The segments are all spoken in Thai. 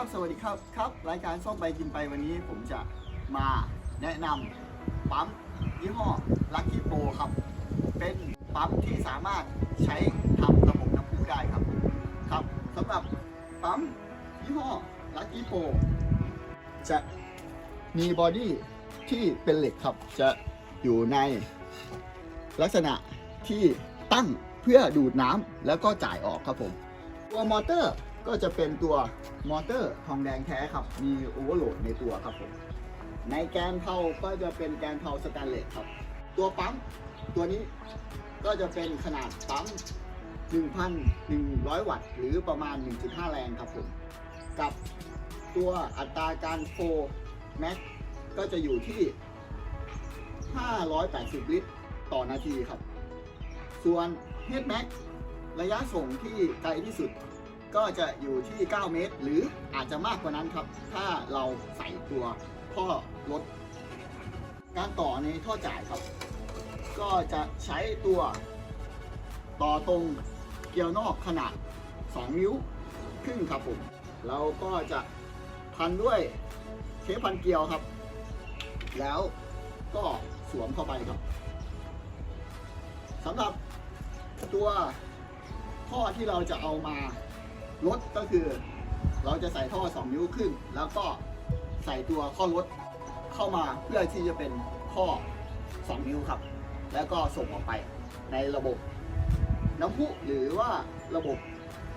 ครับสวัสดีครับครับ รายการซ่อมไปกินไปวันนี้ผมจะมาแนะนำปั๊มยี่ห้อลัคกี้โปครับ เป็นปั๊มที่สามารถใช้ทำระบบน้ำพุได้ครับครับสำหรับปั๊มยี่ห้อลัคกี้โปจะมีบอดี้ที่เป็นเหล็กครับ จะอยู่ในลักษณะที่ตั้งเพื่อดูดน้ำแล้วก็จ่ายออกครับผมตัวมอเตอร์ ก็จะเป็นตัวมอเตอร์ทองแดงแท้ครับ มีโอเวอร์โหลดในตัวครับผม ในแกนเพาก็จะเป็นแกนเพาสแตนเลสครับ ตัวปั๊มตัวนี้ก็จะเป็นขนาดปั๊ม 1,100 วัตต์ หรือประมาณ 1.5 แรงครับผม กับตัวอัตราการโฟแม็กก็จะอยู่ที่ 580 ลิตรต่อนาทีครับ ส่วน Head Max ระยะส่งที่ไกลที่สุด ก็จะอยู่ที่ 9 เมตร หรืออาจจะมากกว่านั้นครับ ถ้าเราใส่ตัวท่อรถ การต่อในท่อจ่ายครับ ก็จะใช้ตัวต่อตรงเกลียวนอกขนาด 2 นิ้วครึ่งครับผม เราก็จะพันด้วยเทปพันเกลียวครับ แล้วก็สวมเข้าไปครับสำหรับตัวท่อที่เราจะเอามา ลดก็คือ เราจะใส่ท่อ 2 นิ้วครึ่งแล้วก็ใส่ตัวข้อลดเข้ามาเพื่อที่จะเป็นท่อ2 นิ้วครับ แล้วก็ส่งออกไปในระบบน้ำพุหรือว่าระบบ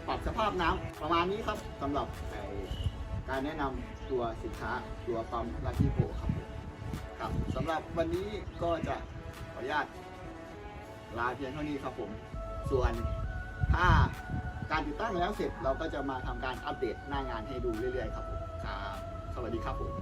ปรับสภาพน้ำประมาณนี้ครับสำหรับการแนะนำตัวสินค้าตัวปั๊มลักกี้โปครับครับสำหรับวันนี้ก็จะขออนุญาตลาเพียงเท่านี้ครับผม ส่วนถ้า การติดตั้งแล้วเสร็จเราก็จะมาทำการอัปเดตหน้างานให้ดูเรื่อยๆครับผมครับสวัสดีครับผม